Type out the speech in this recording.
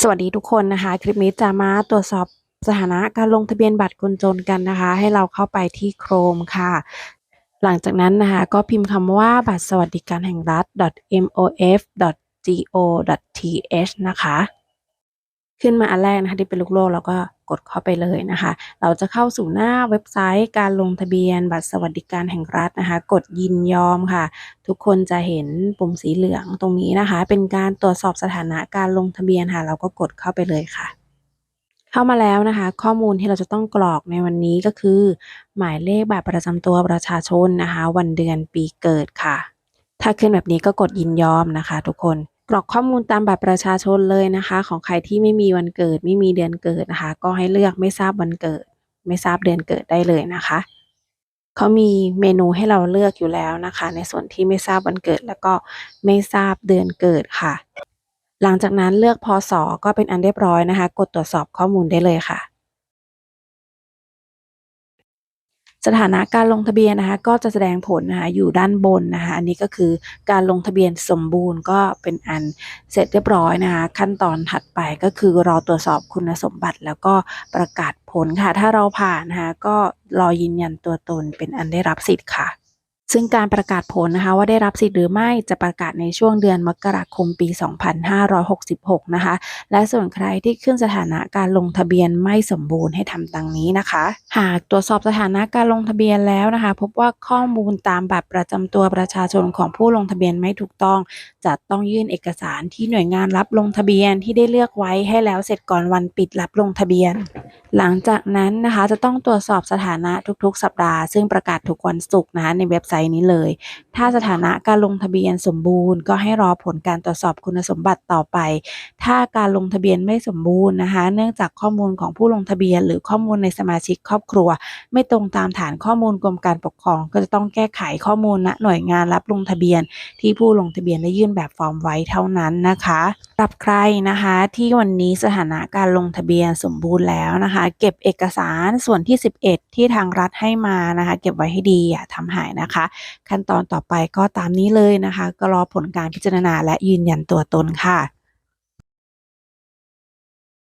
สวัสดีทุกคนนะคะ คลิปนี้จะมาตรวจสอบสถานะการลงทะเบียนบัตรคนจนกันนะคะ ให้เราเข้าไปที่โครมค่ะ หลังจากนั้นนะคะ ก็พิมพ์คำว่าบัตรสวัสดิการแห่งรัฐ .mof.go.th นะคะ ขึ้นมาอันแรกนะคะที่เป็นลูกโลกแล้วก็กดเข้าไปเลยนะคะ เราจะเข้าสู่หน้าเว็บไซต์การลงทะเบียน บัตรสวัสดิการแห่งรัฐนะคะ กดยินยอมค่ะ ทุกคนจะเห็นปุ่มสีเหลืองตรงนี้นะคะ เป็นการตรวจสอบสถานะการลงทะเบียนค่ะ เราก็กดเข้าไปเลยค่ะเข้ามาแล้วนะคะ ข้อมูลที่เราจะต้องกรอกในวันนี้ก็คือ หมายเลขบัตรประจำตัวประชาชนนะคะ วันเดือนปีเกิดค่ะ ถ้าขึ้นแบบนี้ก็กดยินยอมนะคะ ทุกคน รอกข้อมูลตามบัตรประชาชนเลยนะคะ ของใครที่ไม่มีวันเกิด ไม่มีเดือนเกิดนะคะ ก็ให้เลือกไม่ทราบวันเกิด ไม่ทราบเดือนเกิดได้เลยนะคะเขามีเมนูให้เราเลือกอยู่แล้วนะคะ ในส่วนที่ไม่ทราบวันเกิดแล้วก็ไม่ทราบเดือนเกิดค่ะ หลังจากนั้นเลือกพศก็เป็นอันเรียบร้อยนะคะ กดตรวจสอบข้อมูลได้เลยค่ะ สถานะการลงทะเบียนนะคะก็จะแสดงผลนะคะอยู่ด้านบนนะคะอันนี้ก็คือการลงทะเบียนสมบูรณ์ก็เป็นอันเสร็จเรียบร้อยนะคะขั้นตอนถัดไปก็คือรอตรวจสอบคุณสมบัติแล้วก็ประกาศผลค่ะ ถ้าเราผ่านนะคะก็รอยืนยันตัวตนเป็นอันได้รับสิทธิ์ค่ะ ซึ่งการประกาศผลนะคะว่าได้รับสิทธิ์หรือไม่จะประกาศในช่วงเดือนมกราคมปี 2566 นะคะ และส่วนใครที่ขึ้นสถานะการลงทะเบียนไม่สมบูรณ์ให้ทำดังนี้นะคะ หากตรวจสอบสถานะการลงทะเบียนแล้วนะคะ พบว่าข้อมูลตามบัตรประจำตัวประชาชนของผู้ลงทะเบียนไม่ถูกต้อง จะต้องยื่นเอกสารที่หน่วยงานรับลงทะเบียนที่ได้เลือกไว้ให้แล้วเสร็จก่อนวันปิดรับลงทะเบียน หลังจากนั้นนะคะจะต้องตรวจสอบสถานะทุกๆ สัปดาห์ซึ่งประกาศทุกวันศุกร์นะคะในเว็บไซต์นี้เลย ถ้าสถานะการลงทะเบียนสมบูรณ์ ก็ให้รอผลการตรวจสอบคุณสมบัติต่อไป ถ้าการลงทะเบียนไม่สมบูรณ์นะคะ เนื่องจากข้อมูลของผู้ลงทะเบียน หรือข้อมูลในสมาชิกครอบครัว ไม่ตรงตามฐานข้อมูลกรมการปกครอง ก็จะต้องแก้ไขข้อมูลณหน่วยงานรับลงทะเบียน ที่ผู้ลงทะเบียนได้ยื่นแบบฟอร์มไว้เท่านั้นนะคะสำหรับใครนะคะที่วันนี้สถานะการลงทะเบียนสมบูรณ์แล้วนะคะ เก็บเอกสารส่วนที่ 11 ที่ทางรัฐให้มานะคะ เก็บไว้ให้ดีอย่าทำหายนะคะขั้นตอนต่อไปก็ตามนี้เลยนะคะ ก็รอผลการพิจารณาและยืนยันตัวตนค่ะ